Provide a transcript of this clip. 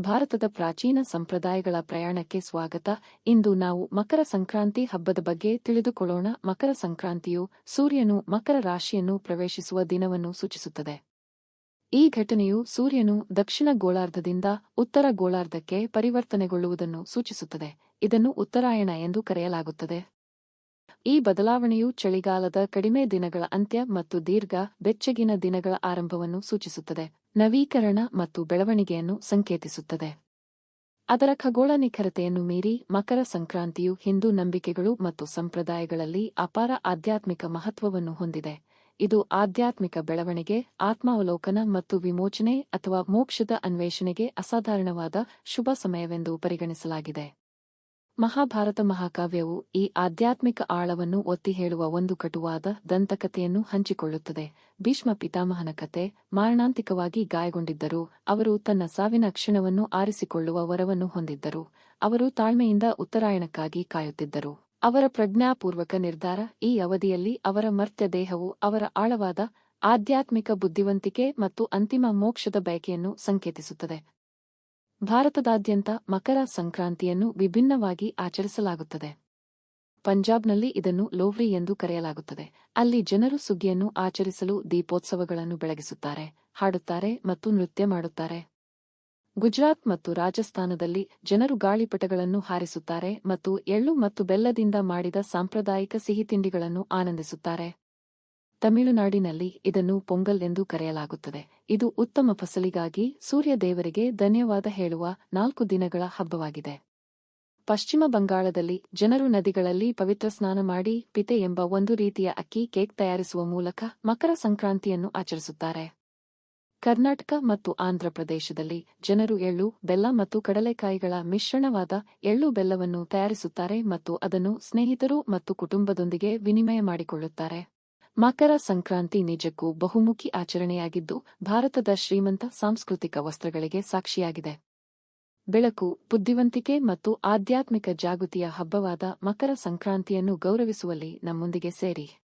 ಭಾರತದ ಪ್ರಾಚೀನ ಸಂಪ್ರದಾಯಗಳ ಪ್ರಯಾಣಕ್ಕೆ ಸ್ವಾಗತ. ಇಂದು ನಾವು ಮಕರ ಸಂಕ್ರಾಂತಿ ಹಬ್ಬದ ಬಗ್ಗೆ ತಿಳಿದುಕೊಳ್ಳೋಣ. ಮಕರ ಸಂಕ್ರಾಂತಿಯು ಸೂರ್ಯನು ಮಕರ ರಾಶಿಯನ್ನು ಪ್ರವೇಶಿಸುವ ದಿನವನ್ನು ಸೂಚಿಸುತ್ತದೆ. ಈ ಘಟನೆಯು ಸೂರ್ಯನು ದಕ್ಷಿಣ ಗೋಳಾರ್ಧದಿಂದ ಉತ್ತರ ಗೋಳಾರ್ಧಕ್ಕೆ ಪರಿವರ್ತನೆಗೊಳ್ಳುವುದನ್ನು ಸೂಚಿಸುತ್ತದೆ. ಇದನ್ನು ಉತ್ತರಾಯಣ ಎಂದು ಕರೆಯಲಾಗುತ್ತದೆ. ಈ ಬದಲಾವಣೆಯು ಚಳಿಗಾಲದ ಕಡಿಮೆ ದಿನಗಳ ಅಂತ್ಯ ಮತ್ತು ದೀರ್ಘ ಬೆಚ್ಚಗಿನ ದಿನಗಳ ಆರಂಭವನ್ನು ಸೂಚಿಸುತ್ತದೆ. ನವೀಕರಣ ಮತ್ತು ಬೆಳವಣಿಗೆಯನ್ನು ಸಂಕೇತಿಸುತ್ತದೆ. ಅದರ ಖಗೋಳ ನಿಖರತೆಯನ್ನು ಮೀರಿ ಮಕರ ಸಂಕ್ರಾಂತಿಯು ಹಿಂದೂ ನಂಬಿಕೆಗಳು ಮತ್ತು ಸಂಪ್ರದಾಯಗಳಲ್ಲಿ ಅಪಾರ ಆಧ್ಯಾತ್ಮಿಕ ಮಹತ್ವವನ್ನು ಹೊಂದಿದೆ. ಇದು ಆಧ್ಯಾತ್ಮಿಕ ಬೆಳವಣಿಗೆ, ಆತ್ಮಾವಲೋಕನ ಮತ್ತು ವಿಮೋಚನೆ ಅಥವಾ ಮೋಕ್ಷದ ಅನ್ವೇಷಣೆಗೆ ಅಸಾಧಾರಣವಾದ ಶುಭ ಸಮಯವೆಂದು ಪರಿಗಣಿಸಲಾಗಿದೆ. ಮಹಾಭಾರತ ಮಹಾಕಾವ್ಯವು ಈ ಆಧ್ಯಾತ್ಮಿಕ ಆಳವನ್ನು ಒತ್ತಿ ಹೇಳುವ ಒಂದು ಕಟುವಾದ ದಂತಕಥೆಯನ್ನು ಹಂಚಿಕೊಳ್ಳುತ್ತದೆ. ಭೀಷ್ಮ ಪಿತಾಮಹನ ಕತೆ ಮಾರಣಾಂತಿಕವಾಗಿ ಗಾಯಗೊಂಡಿದ್ದರು ಅವರು ತನ್ನ ಸಾವಿನ ಕ್ಷಣವನ್ನು ಆರಿಸಿಕೊಳ್ಳುವ ವರವನ್ನು ಹೊಂದಿದ್ದರು. ಅವರು ತಾಳ್ಮೆಯಿಂದ ಉತ್ತರಾಯಣಕ್ಕಾಗಿ ಕಾಯುತ್ತಿದ್ದರು. ಅವರ ಪ್ರಜ್ಞಾಪೂರ್ವಕ ನಿರ್ಧಾರ ಈ ಅವಧಿಯಲ್ಲಿ ಅವರ ಮರ್ತ್ಯ ದೇಹವು ಅವರ ಆಳವಾದ ಆಧ್ಯಾತ್ಮಿಕ ಬುದ್ಧಿವಂತಿಕೆ ಮತ್ತು ಅಂತಿಮ ಮೋಕ್ಷದ ಬಯಕೆಯನ್ನು ಸಂಕೇತಿಸುತ್ತದೆ. ಭಾರತದಾದ್ಯಂತ ಮಕರ ಸಂಕ್ರಾಂತಿಯನ್ನು ವಿಭಿನ್ನವಾಗಿ ಆಚರಿಸಲಾಗುತ್ತದೆ. ಪಂಜಾಬ್ನಲ್ಲಿ ಇದನ್ನು ಲೋವ್ರಿ ಎಂದು ಕರೆಯಲಾಗುತ್ತದೆ. ಅಲ್ಲಿ ಜನರು ಸುಗ್ಗಿಯನ್ನು ಆಚರಿಸಲು ದೀಪೋತ್ಸವಗಳನ್ನು ಬೆಳಗಿಸುತ್ತಾರೆ, ಹಾಡುತ್ತಾರೆ ಮತ್ತು ನೃತ್ಯ ಮಾಡುತ್ತಾರೆ. ಗುಜರಾತ್ ಮತ್ತು ರಾಜಸ್ಥಾನದಲ್ಲಿ ಜನರು ಗಾಳಿಪಟಗಳನ್ನು ಹಾರಿಸುತ್ತಾರೆ ಮತ್ತು ಎಳ್ಳು ಮತ್ತು ಬೆಲ್ಲದಿಂದ ಮಾಡಿದ ಸಾಂಪ್ರದಾಯಿಕ ಸಿಹಿತಿಂಡಿಗಳನ್ನು ಆನಂದಿಸುತ್ತಾರೆ. ತಮಿಳುನಾಡಿನಲ್ಲಿ ಇದನ್ನು ಪೊಂಗಲ್ ಎಂದು ಕರೆಯಲಾಗುತ್ತದೆ. ಇದು ಉತ್ತಮ ಫಸಲಿಗಾಗಿ ಸೂರ್ಯ ದೇವರಿಗೆ ಧನ್ಯವಾದ ಹೇಳುವ ನಾಲ್ಕು ದಿನಗಳ ಹಬ್ಬವಾಗಿದೆ. ಪಶ್ಚಿಮ ಬಂಗಾಳದಲ್ಲಿ ಜನರು ನದಿಗಳಲ್ಲಿ ಪವಿತ್ರ ಸ್ನಾನ ಮಾಡಿ ಪಿತೆ ಎಂಬ ಒಂದು ರೀತಿಯ ಅಕ್ಕಿ ಕೇಕ್ ತಯಾರಿಸುವ ಮೂಲಕ ಮಕರ ಸಂಕ್ರಾಂತಿಯನ್ನು ಆಚರಿಸುತ್ತಾರೆ. ಕರ್ನಾಟಕ ಮತ್ತು ಆಂಧ್ರಪ್ರದೇಶದಲ್ಲಿ ಜನರು ಎಳ್ಳು, ಬೆಲ್ಲ ಮತ್ತು ಕಡಲೆಕಾಯಿಗಳ ಮಿಶ್ರಣವಾದ ಎಳ್ಳು ಬೆಲ್ಲವನ್ನು ತಯಾರಿಸುತ್ತಾರೆ ಮತ್ತು ಅದನ್ನು ಸ್ನೇಹಿತರು ಮತ್ತು ಕುಟುಂಬದೊಂದಿಗೆ ವಿನಿಮಯ ಮಾಡಿಕೊಳ್ಳುತ್ತಾರೆ. ಮಕರ ಸಂಕ್ರಾಂತಿ ನಿಜಕ್ಕೂ ಬಹುಮುಖಿ ಆಚರಣೆಯಾಗಿದ್ದು, ಭಾರತದ ಶ್ರೀಮಂತ ಸಾಂಸ್ಕೃತಿಕ ವಸ್ತ್ರಗಳಿಗೆ ಸಾಕ್ಷಿಯಾಗಿದೆ. ಬೆಳಕು, ಬುದ್ಧಿವಂತಿಕೆ ಮತ್ತು ಆಧ್ಯಾತ್ಮಿಕ ಜಾಗೃತಿಯ ಹಬ್ಬವಾದ ಮಕರ ಸಂಕ್ರಾಂತಿಯನ್ನು ಗೌರವಿಸುವಲ್ಲಿ ನಮ್ಮೊಂದಿಗೆ ಸೇರಿ.